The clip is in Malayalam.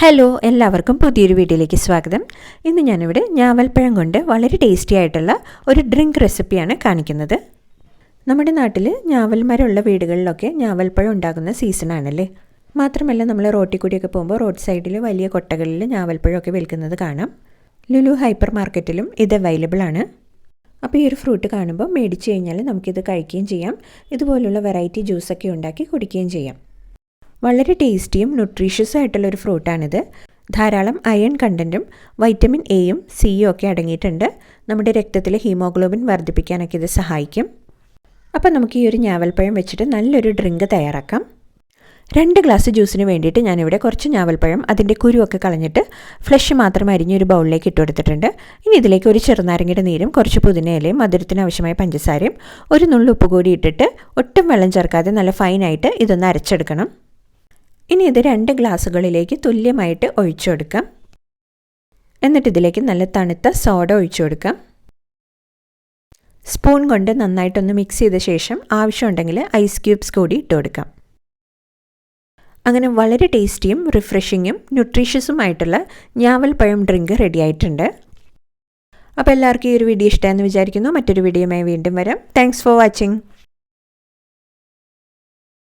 ഹലോ എല്ലാവർക്കും പുതിയൊരു വീഡിയോയിലേക്ക് സ്വാഗതം. ഇന്ന് ഞാനിവിടെ ഞാവൽപ്പഴം കൊണ്ട് വളരെ ടേസ്റ്റി ആയിട്ടുള്ള ഒരു ഡ്രിങ്ക് റെസിപ്പിയാണ് കാണിക്കുന്നത്. നമ്മുടെ നാട്ടിൽ ഞാവൽ മരമുള്ള വീടുകളിലൊക്കെ ഞാവൽപ്പഴം ഉണ്ടാകുന്ന സീസണാണല്ലേ മാത്രമല്ല നമ്മൾ റോട്ടിൽ കൂടിയൊക്കെ പോകുമ്പോൾ റോഡ് സൈഡിൽ വലിയ കൊട്ടകളിൽ ഞാവൽപ്പഴമൊക്കെ വിൽക്കുന്നത് കാണാം. ലുലു ഹൈപ്പർ മാർക്കറ്റിലും ഇത് അവൈലബിൾ ആണ്. അപ്പോൾ ഈ ഒരു ഫ്രൂട്ട് കാണുമ്പോൾ മേടിച്ച് കഴിഞ്ഞാൽ നമുക്കിത് കഴിക്കുകയും ചെയ്യാം. ഇതുപോലുള്ള വെറൈറ്റി ജ്യൂസൊക്കെ ഉണ്ടാക്കി കുടിക്കുകയും ചെയ്യാം. വളരെ ടേസ്റ്റിയും ന്യൂട്രീഷ്യസും ആയിട്ടുള്ള ഒരു ഫ്രൂട്ടാണിത് ധാരാളം അയൺ കണ്ടന്റും വൈറ്റമിൻ എയും സിയും ഒക്കെ അടങ്ങിയിട്ടുണ്ട്. നമ്മുടെ രക്തത്തിലെ ഹീമോഗ്ലോബിൻ വർദ്ധിപ്പിക്കാനൊക്കെ ഇത് സഹായിക്കും. അപ്പോൾ നമുക്ക് ഈ ഒരു ഞാവൽപ്പഴം വെച്ചിട്ട് നല്ലൊരു ഡ്രിങ്ക് തയ്യാറാക്കാം. രണ്ട് ഗ്ലാസ് ജ്യൂസിന് വേണ്ടിയിട്ട് ഞാനിവിടെ കുറച്ച് ഞാവൽപ്പഴം അതിന്റെ കുരുവൊക്കെ കളഞ്ഞിട്ട് ഫ്ലഷ് മാത്രം അരിഞ്ഞൊരു ബൗളിലേക്ക് ഇട്ട് കൊടുത്തിട്ടുണ്ട്. ഇനി ഇതിലേക്ക് ഒരു ചെറുനാരങ്ങയുടെ നീരും കുറച്ച് പുതിനയിലയും മധുരത്തിന് ആവശ്യമായ പഞ്ചസാരയും ഒരു നുള്ളു ഉപ്പ് കൂടി ഇട്ടിട്ട് ഒട്ടും വെള്ളം ചേർക്കാതെ നല്ല ഫൈനായിട്ട് ഇതൊന്ന് അരച്ചെടുക്കണം. ഇനി ഇത് രണ്ട് ഗ്ലാസ്സുകളിലേക്ക് തുല്യമായിട്ട് ഒഴിച്ചു കൊടുക്കാം എന്നിട്ട് ഇതിലേക്ക് നല്ല തണുത്ത സോഡ ഒഴിച്ചു കൊടുക്കാം സ്പൂൺ കൊണ്ട് നന്നായിട്ടൊന്ന് മിക്സ് ചെയ്ത ശേഷം ആവശ്യമുണ്ടെങ്കിൽ ഐസ് ക്യൂബ്സ് കൂടി ഇട്ട് കൊടുക്കാം അങ്ങനെ വളരെ ടേസ്റ്റിയും റിഫ്രഷിങ്ങും ന്യൂട്രീഷ്യസുമായിട്ടുള്ള ഞാവൽപ്പഴം ഡ്രിങ്ക് റെഡി ആയിട്ടുണ്ട്. അപ്പോൾ എല്ലാവർക്കും ഈ ഒരു വീഡിയോ ഇഷ്ടമായെന്ന് വിചാരിക്കുന്നു. മറ്റൊരു വീഡിയോയുമായി വീണ്ടും വരാം. Thanks for watching